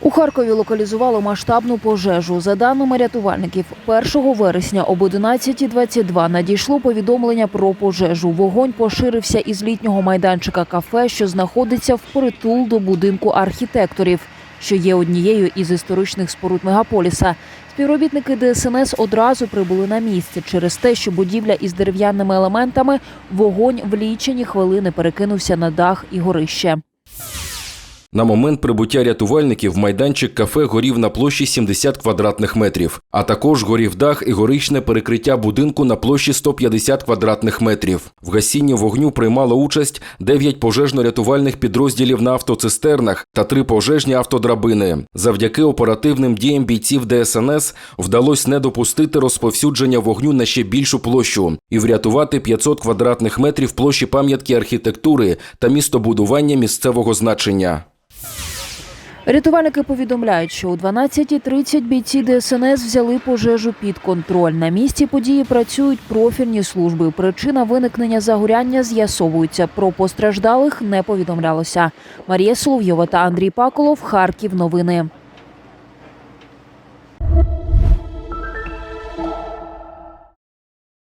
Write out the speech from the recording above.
У Харкові локалізувало масштабну пожежу. За даними рятувальників, 1 вересня об 11.22 надійшло повідомлення про пожежу. Вогонь поширився із літнього майданчика кафе, що знаходиться впритул до будинку архітекторів, що є однією із історичних споруд мегаполіса. Співробітники ДСНС одразу прибули на місце через те, що будівля із дерев'яними елементами вогонь в лічені хвилини перекинувся на дах і горище. На момент прибуття рятувальників майданчик кафе горів на площі 70 квадратних метрів, а також горів дах і горичне перекриття будинку на площі 150 квадратних метрів. В гасінні вогню приймало участь 9 пожежно-рятувальних підрозділів на автоцистернах та 3 пожежні автодрабини. Завдяки оперативним діям бійців ДСНС вдалося не допустити розповсюдження вогню на ще більшу площу і врятувати 500 квадратних метрів площі пам'ятки архітектури та містобудування місцевого значення. Рятувальники повідомляють, що о 12.30 бійці ДСНС взяли пожежу під контроль. На місці події працюють профільні служби. Причина виникнення загоряння з'ясовується. Про постраждалих не повідомлялося. Марія Соловйова та Андрій Паколов. Харків. Новини.